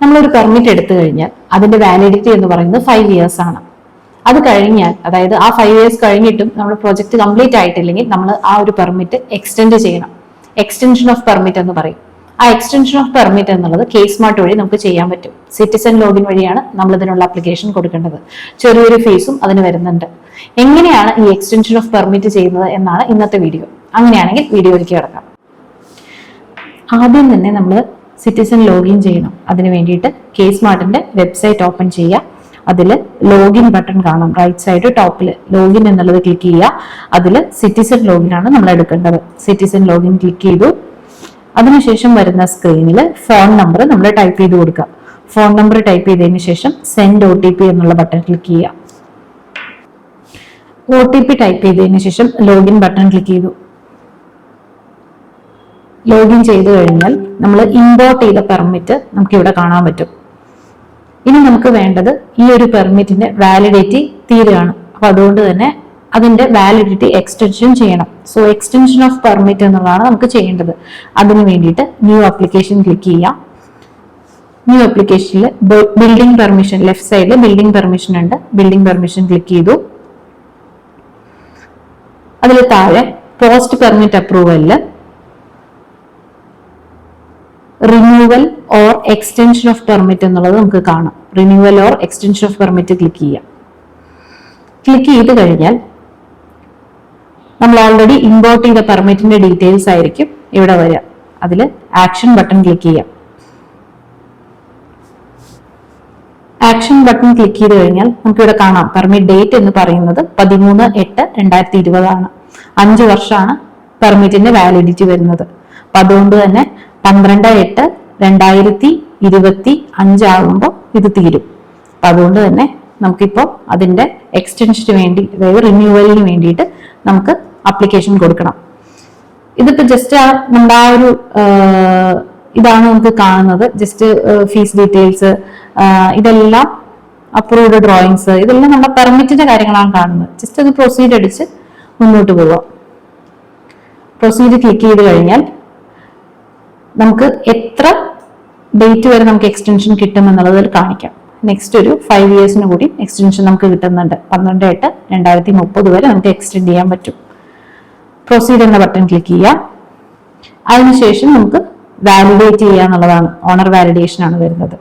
നമ്മളൊരു പെർമിറ്റ് എടുത്തു കഴിഞ്ഞാൽ അതിന്റെ വാലിഡിറ്റി എന്ന് പറയുന്നത് ഫൈവ് ഇയേഴ്സ് ആണ്. അത് കഴിഞ്ഞാൽ അതായത് ആ ഫൈവ് ഇയേഴ്സ് കഴിഞ്ഞിട്ടും നമ്മൾ പ്രോജക്റ്റ് കംപ്ലീറ്റ് ആയിട്ടില്ലെങ്കിൽ നമ്മൾ ആ ഒരു പെർമിറ്റ് എക്സ്റ്റെൻഡ് ചെയ്യണം. എക്സ്റ്റൻഷൻ ഓഫ് പെർമിറ്റ് എന്ന് പറയും. ആ എക്സ്റ്റൻഷൻ ഓഫ് പെർമിറ്റ് എന്നുള്ളത് കേസ് മാർട്ട് വഴി നമുക്ക് ചെയ്യാൻ പറ്റും. സിറ്റിസൺ ലോഗിൻ വഴിയാണ് നമ്മൾ ഇതിനുള്ള അപ്ലിക്കേഷൻ കൊടുക്കേണ്ടത്. ചെറിയൊരു ഫീസും അതിന് വരുന്നുണ്ട്. എങ്ങനെയാണ് ഈ എക്സ്റ്റൻഷൻ ഓഫ് പെർമിറ്റ് ചെയ്യുന്നത് എന്നാണ് ഇന്നത്തെ വീഡിയോ അങ്ങനെയാണെങ്കിൽ വീഡിയോയിലേക്ക് കിടക്കാം. ആദ്യം തന്നെ നമ്മൾ സിറ്റിസൺ ലോഗിൻ ചെയ്യണം. അതിന് വേണ്ടിയിട്ട് കെ സ്മാർട്ടിന്റെ വെബ്സൈറ്റ് ഓപ്പൺ ചെയ്യുക. അതിൽ ലോഗിൻ ബട്ടൺ കാണാം. റൈറ്റ് സൈഡ് ടോപ്പിൽ ലോഗിൻ എന്നുള്ളത് ക്ലിക്ക് ചെയ്യുക. അതിൽ സിറ്റിസൺ ലോഗിൻ ആണ് നമ്മൾ എടുക്കേണ്ടത്. സിറ്റിസൺ ലോഗിൻ ക്ലിക്ക് ചെയ്തു. അതിനുശേഷം വരുന്ന സ്ക്രീനിൽ ഫോൺ നമ്പർ നമ്മൾ ടൈപ്പ് ചെയ്ത് കൊടുക്കുക. ഫോൺ നമ്പർ ടൈപ്പ് ചെയ്തതിന് ശേഷം സെൻഡ് ഒ എന്നുള്ള ബട്ടൺ ക്ലിക്ക് ചെയ്യുക. ഒ ടി പി ടൈപ്പ് ചെയ്തതിന് ശേഷം ലോഗിൻ ബട്ടൺ ക്ലിക്ക് ചെയ്തു. ലോഗിൻ ചെയ്തു കഴിഞ്ഞാൽ നമ്മൾ ഇമ്പോർട്ട് ചെയ്ത പെർമിറ്റ് നമുക്ക് ഇവിടെ കാണാൻ പറ്റും. ഇനി നമുക്ക് വേണ്ടത് ഈ ഒരു പെർമിറ്റിന്റെ വാലിഡിറ്റി തീരുകയാണ് അപ്പൊ അതുകൊണ്ട് തന്നെ അതിന്റെ വാലിഡിറ്റി എക്സ്റ്റൻഷൻ ചെയ്യണം. സോ എക്സ്റ്റൻഷൻ ഓഫ് പെർമിറ്റ് എന്നുള്ളതാണ് നമുക്ക് ചെയ്യേണ്ടത്. അതിന് വേണ്ടിയിട്ട് ന്യൂ അപ്ലിക്കേഷൻ ക്ലിക്ക് ചെയ്യാം. ന്യൂ അപ്ലിക്കേഷനിൽ ബിൽഡിംഗ് പെർമിഷൻ ലെഫ്റ്റ് സൈഡിൽ ബിൽഡിംഗ് പെർമിഷൻ ഉണ്ട്. ബിൽഡിംഗ് പെർമിഷൻ ക്ലിക്ക് ചെയ്തു. അതിൽ താഴെ post permit അപ്രൂവലിൽ renewal or extension of permit എന്നുള്ളത് നമുക്ക് കാണാം. Renewal or extension of permit click ചെയ്യാം ക്ലിക്ക് ചെയ്ത് കഴിഞ്ഞാൽ നമ്മൾ ഓൾറെഡി ഇമ്പോർട്ട് ചെയ്ത പെർമിറ്റിന്റെ ഡീറ്റെയിൽസ് ആയിരിക്കും ഇവിടെ വരിക. അതിൽ ആക്ഷൻ ബട്ടൺ ക്ലിക്ക് ചെയ്യാം. ആക്ഷൻ ബട്ടൺ ക്ലിക്ക് ചെയ്ത് കഴിഞ്ഞാൽ നമുക്ക് ഇവിടെ കാണാം. പെർമിറ്റ് ഡേറ്റ് എന്ന് പറയുന്നത് പതിമൂന്ന് എട്ട് രണ്ടായിരത്തി ഇരുപതാണ്. അഞ്ച് വർഷമാണ് പെർമിറ്റിന്റെ വാലിഡിറ്റി വരുന്നത്. അപ്പൊ അതുകൊണ്ട് തന്നെ പന്ത്രണ്ട് എട്ട് രണ്ടായിരത്തി ഇരുപത്തി അഞ്ചാകുമ്പോൾ ഇത് തീരും. അപ്പൊ അതുകൊണ്ട് തന്നെ നമുക്കിപ്പോൾ അതിന്റെ എക്സ്റ്റൻഷന് വേണ്ടി അതായത് റിന്യൂവലിന് വേണ്ടിയിട്ട് നമുക്ക് അപ്ലിക്കേഷൻ കൊടുക്കണം. ഇതിപ്പോ ജസ്റ്റ് ആ നമ്മുടെ ആ ഒരു ഇതാണ് നമുക്ക് കാണുന്നത്. ജസ്റ്റ് ഫീസ് ഡീറ്റെയിൽസ് ഇതെല്ലാം അപ്രൂവ്ഡ് ഡ്രോയിങ്സ് ഇതെല്ലാം നമ്മുടെ പെർമിറ്റിന്റെ കാര്യങ്ങളാണ് കാണുന്നത്. ജസ്റ്റ് അത് പ്രൊസീഡ് അടിച്ച് മുന്നോട്ട് പോവാം. പ്രൊസീഡ് ക്ലിക്ക് ചെയ്ത് കഴിഞ്ഞാൽ നമുക്ക് എത്ര ഡേറ്റ് വരെ നമുക്ക് എക്സ്റ്റൻഷൻ എന്നുള്ളത് കാണിക്കാം. നെക്സ്റ്റ് ഒരു ഫൈവ് ഇയേഴ്സിന് കൂടി എക്സ്റ്റൻഷൻ നമുക്ക് കിട്ടുന്നുണ്ട്. പന്ത്രണ്ട് എട്ട് രണ്ടായിരത്തി മുപ്പത് വരെ നമുക്ക് എക്സ്റ്റെൻഡ് ചെയ്യാൻ പറ്റും. പ്രൊസീഡ് എന്ന ബട്ടൺ ക്ലിക്ക് ചെയ്യാം അതിനുശേഷം നമുക്ക് വാലിഡേറ്റ് ചെയ്യുക എന്നുള്ളതാണ്. ഓണർ വാലിഡേഷൻ ആണ് വരുന്നത്.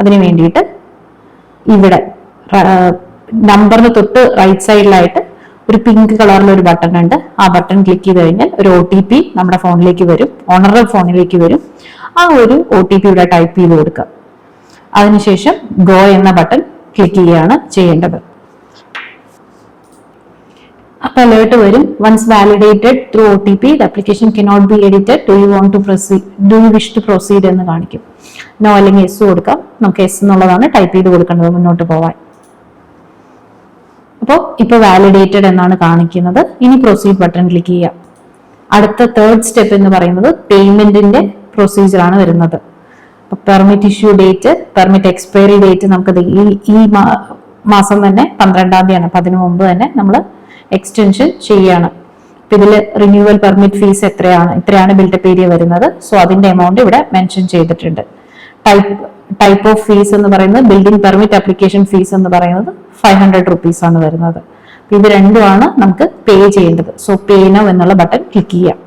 അതിന് വേണ്ടിയിട്ട് ഇവിടെ നമ്പറിന് തൊട്ട് റൈറ്റ് സൈഡിലായിട്ട് ഒരു പിങ്ക് കളറിൽ ഒരു ബട്ടൺ ഉണ്ട്. ആ ബട്ടൺ ക്ലിക്ക് ചെയ്ത് കഴിഞ്ഞാൽ ഒരു ഒ ടി പി നമ്മുടെ ഫോണിലേക്ക് വരും. ഓണറുടെ ഫോണിലേക്ക് വരും. ആ ഒരു ഒ ടി പി ഇവിടെ ടൈപ്പ് ചെയ്ത് കൊടുക്കുക. അതിനുശേഷം ഗോ എന്ന ബട്ടൺ ക്ലിക്ക് ചെയ്യുകയാണ് ചെയ്യേണ്ടത്. അപ്പൊ അലേർട്ട് വരും. Once validated through O T P application cannot be edited do you want to proceed do you wish to proceed എന്ന് കാണിക്കും. നോ അല്ലെങ്കിൽ എസ് കൊടുക്കാം. നമുക്ക് എസ് എന്നുള്ളതാണ് ടൈപ്പ് ചെയ്ത് കൊടുക്കേണ്ടത് മുന്നോട്ട് പോവാൻ. അപ്പോൾ ഇപ്പൊ വാലിഡേറ്റഡ് എന്നാണ് കാണിക്കുന്നത്. ഇനി പ്രൊസീഡ് ബട്ടൺ ക്ലിക്ക് ചെയ്യാം. അടുത്ത തേർഡ് സ്റ്റെപ്പ് എന്ന് പറയുന്നത് പേയ്മെന്റിന്റെ പ്രൊസീജിയർ ആണ് വരുന്നത്. Permit issue date permit expiry date നമുക്ക് ഈ ഈ മാസം തന്നെ പന്ത്രണ്ടാം തീയതിയാണ് അപ്പൊ അതിനു മുമ്പ് തന്നെ നമ്മൾ എക്സ്റ്റൻഷൻ ചെയ്യാണ്. അപ്പൊ ഇതിൽ റിന്യൂവൽ പെർമിറ്റ് ഫീസ് എത്രയാണ് ഇത്രയാണ് ബിൽഡപ്പ് ഏരിയ വരുന്നത്. സോ അതിന്റെ എമൗണ്ട് ഇവിടെ മെൻഷൻ ചെയ്തിട്ടുണ്ട്. ടൈപ്പ് ടൈപ്പ് ഓഫ് ഫീസ് എന്ന് പറയുന്നത് ബിൽഡിംഗ് പെർമിറ്റ് അപ്ലിക്കേഷൻ ഫീസ് എന്ന് പറയുന്നത് ഫൈവ് ഹൺഡ്രഡ് റുപ്പീസ് ആണ് വരുന്നത്. ഇത് രണ്ടുമാണ് നമുക്ക് പേ ചെയ്യേണ്ടത്. സോ പേ നോ എന്നുള്ള ബട്ടൺ ക്ലിക്ക് ചെയ്യാം.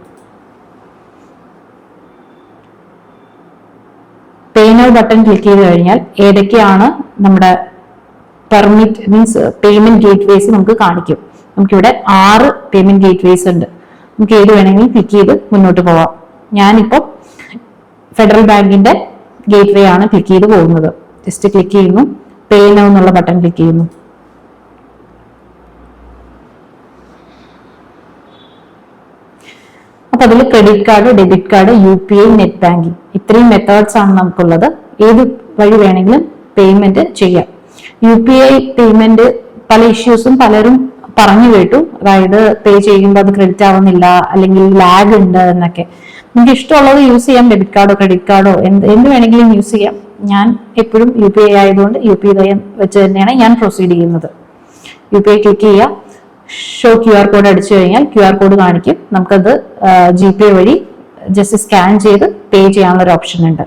പേ നോ ബട്ടൺ ക്ലിക്ക് ചെയ്ത് കഴിഞ്ഞാൽ ഏതൊക്കെയാണ് നമ്മുടെ permit means payment gateways നമുക്ക് കാണിക്കും. നമുക്കിവിടെ ആറ് പേയ്മെന്റ് ഗേറ്റ് വേസ് ഉണ്ട്. നമുക്ക് ഏത് വേണമെങ്കിലും ക്ലിക്ക് ചെയ്ത് മുന്നോട്ട് പോവാം. ഞാനിപ്പോൾ ഫെഡറൽ ബാങ്കിന്റെ ഗേറ്റ് വേ ആണ് ക്ലിക്ക് ചെയ്ത് പോകുന്നത്. ജസ്റ്റ് ക്ലിക്ക് ചെയ്യുന്നു. പേ നോ എന്നുള്ള ബട്ടൺ ക്ലിക്ക് ചെയ്യുന്നു. അപ്പൊ അതിൽ credit card debit card U P I net banking ഇത്രയും മെത്തേഡ്സ് ആണ് നമുക്കുള്ളത്. ഏത് വഴി വേണമെങ്കിലും പേയ്മെന്റ് ചെയ്യാം. യു പി ഐ പേയ്മെന്റ് പല ഇഷ്യൂസും പലരും പറഞ്ഞു കേട്ടു. അതായത് പേ ചെയ്യുമ്പോൾ അത് ക്രെഡിറ്റ് ആവുന്നില്ല അല്ലെങ്കിൽ ലാഗ് ഉണ്ട് എന്നൊക്കെ. നിങ്ങൾക്ക് ഇഷ്ടമുള്ളത് യൂസ് ചെയ്യാം. ഡെബിറ്റ് കാർഡോ ക്രെഡിറ്റ് കാർഡോ എന്ത് എന്ത് വേണമെങ്കിലും യൂസ് ചെയ്യാം. ഞാൻ എപ്പോഴും യു പി ഐ ആയതുകൊണ്ട് യു പി ഐ വെച്ച് തന്നെയാണ് ഞാൻ പ്രൊസീഡ് ചെയ്യുന്നത്. യു പി ഐ ക്ലിക്ക് ചെയ്യുക. ഷോ ക്യു ആർ കോഡ് അടിച്ചു കഴിഞ്ഞാൽ ക്യു ആർ കോഡ് കാണിക്കും. നമുക്കത് ജി പേ വഴി ജസ്റ്റ് സ്കാൻ ചെയ്ത് പേ ചെയ്യാനുള്ള ഒരു ഓപ്ഷൻ ഉണ്ട്.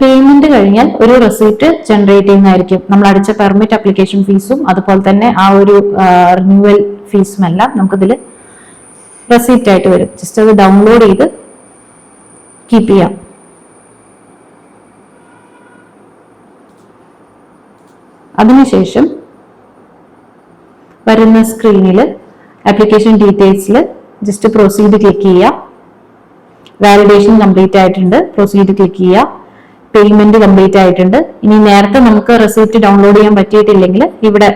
പേയ്മെന്റ് കഴിഞ്ഞാൽ ഒരു റെസീപ്റ്റ് ജനറേറ്റ് ചെയ്യുന്നതായിരിക്കും. നമ്മൾ അടിച്ച പെർമിറ്റ് അപ്ലിക്കേഷൻ ഫീസും അതുപോലെ തന്നെ ആ ഒരു റിന്യൂവൽ ഫീസും എല്ലാം നമുക്കിതിൽ റെസീപ്റ്റ് ആയിട്ട് വരും. ജസ്റ്റ് അത് ഡൗൺലോഡ് ചെയ്ത് കീപ്പ് ചെയ്യാം. അതിനുശേഷം വരുന്ന സ്ക്രീനിൽ ആപ്ലിക്കേഷൻ ഡീറ്റെയിൽസിൽ ജസ്റ്റ് പ്രൊസീഡ് ക്ലിക്ക് ചെയ്യുക. വാലിഡേഷൻ കംപ്ലീറ്റ് ആയിട്ടുണ്ട്. പ്രൊസീഡ് ക്ലിക്ക് ചെയ്യുക. പേയ്മെന്റ് കംപ്ലീറ്റ് ആയിട്ടുണ്ട്. ഇനി നേരത്തെ നമുക്ക് റെസിപ്റ്റ് ഡൗൺലോഡ് ചെയ്യാൻ പറ്റിയിട്ടില്ലെങ്കിൽ ഇവിടെ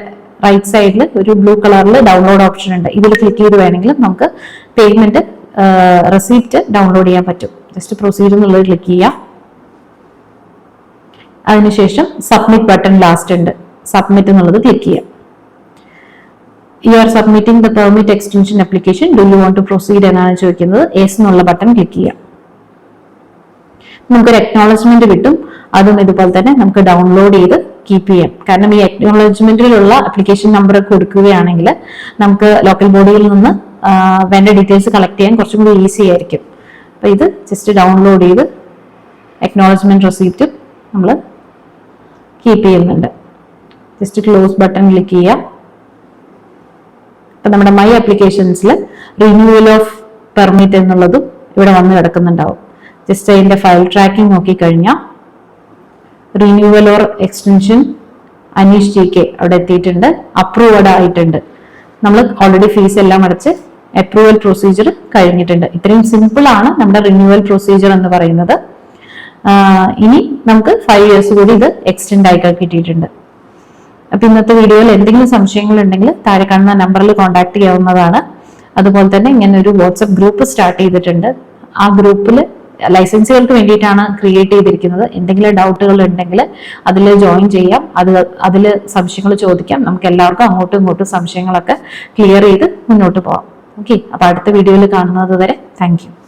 റൈറ്റ് സൈഡിൽ ഒരു ബ്ലൂ കളറിൽ ഡൗൺലോഡ് ഓപ്ഷൻ ഉണ്ട്. ഇതിൽ ക്ലിക്ക് ചെയ്ത് വേണമെങ്കിൽ നമുക്ക് പേയ്മെന്റ് റെസിപ്റ്റ് ഡൗൺലോഡ് ചെയ്യാൻ പറ്റും. ജസ്റ്റ് പ്രൊസീഡ് എന്നുള്ളത് ക്ലിക്ക് ചെയ്യുക. അതിനുശേഷം സബ്മിറ്റ് ബട്ടൺ ലാസ്റ്റ് ഉണ്ട്. സബ്മിറ്റ് എന്നുള്ളത് ക്ലിക്ക് ചെയ്യാം you are submitting the permit extension application do you want to proceed എന്നാണ് ചോദിക്കുന്നത്. എസ് എന്നുള്ള ബട്ടൺ ക്ലിക്ക് ചെയ്യാം നമുക്കൊരു അക്നോളജ്മെന്റ് കിട്ടും. അതും ഇതുപോലെ തന്നെ നമുക്ക് ഡൗൺലോഡ് ചെയ്ത് കീപ്പ് ചെയ്യാം. കാരണം ഈ അക്നോളജ്മെന്റിലുള്ള അപ്ലിക്കേഷൻ നമ്പർ കൊടുക്കുകയാണെങ്കിൽ നമുക്ക് ലോക്കൽ ബോഡിയിൽ നിന്ന് വേണ്ട ഡീറ്റെയിൽസ് കളക്ട് ചെയ്യാൻ കുറച്ചും കൂടി ഈസി ആയിരിക്കും. അപ്പൊ ഇത് ജസ്റ്റ് ഡൗൺലോഡ് ചെയ്ത് അക്നോളജ്മെന്റ് റെസീപ്റ്റും നമ്മൾ കീപ്പ് ചെയ്യുന്നുണ്ട്. ജസ്റ്റ് ക്ലോസ് ബട്ടൺ ക്ലിക്ക് ചെയ്യുക. അപ്പൊ നമ്മുടെ മൈ ആപ്ലിക്കേഷൻസിൽ റിന്യൂവൽ ഓഫ് പെർമിറ്റ് എന്നുള്ളതും ഇവിടെ വന്ന് കിടക്കുന്നുണ്ടാവും. ജസ്റ്റ് അതിന്റെ ഫയൽ ട്രാക്കിംഗ് നോക്കിക്കഴിഞ്ഞാൽ renewal or extension Aneesh G K അവിടെ എത്തിയിട്ടുണ്ട്. അപ്രൂവഡ് ആയിട്ടുണ്ട്. നമ്മൾ ഓൾറെഡി ഫീസ് എല്ലാം അടച്ച് അപ്രൂവൽ പ്രൊസീജിയർ കഴിഞ്ഞിട്ടുണ്ട്. ഇത്രയും സിമ്പിൾ ആണ് നമ്മുടെ റിന്യൂവൽ പ്രൊസീജിയർ എന്ന് പറയുന്നത്. ഇനി നമുക്ക് ഫൈവ് ഇയേഴ്സ് കൂടി ഇത് എക്സ്റ്റെൻഡ് ആയിട്ട് കിട്ടിയിട്ടുണ്ട്. അപ്പൊ ഇന്നത്തെ വീഡിയോയിൽ എന്തെങ്കിലും സംശയങ്ങൾ ഉണ്ടെങ്കിൽ താഴെ കാണുന്ന നമ്പറിൽ കോൺടാക്ട് ചെയ്യാവുന്നതാണ്. അതുപോലെ തന്നെ ഇങ്ങനെ ഒരു വാട്സപ്പ് ഗ്രൂപ്പ് സ്റ്റാർട്ട് ചെയ്തിട്ടുണ്ട്. ആ ഗ്രൂപ്പിൽ ലൈസൻസുകൾക്ക് വേണ്ടിയിട്ടാണ് ക്രിയേറ്റ് ചെയ്തിരിക്കുന്നത്. എന്തെങ്കിലും ഡൗട്ടുകൾ ഉണ്ടെങ്കിൽ അതിൽ ജോയിൻ ചെയ്യാം. അത് അതിൽ സംശയങ്ങൾ ചോദിക്കാം. നമുക്ക് എല്ലാവർക്കും അങ്ങോട്ടും ഇങ്ങോട്ടും സംശയങ്ങളൊക്കെ ക്ലിയർ ചെയ്ത് മുന്നോട്ട് പോകാം ഓക്കെ അപ്പോൾ അടുത്ത വീഡിയോയിൽ കാണുന്നത് വരെ താങ്ക്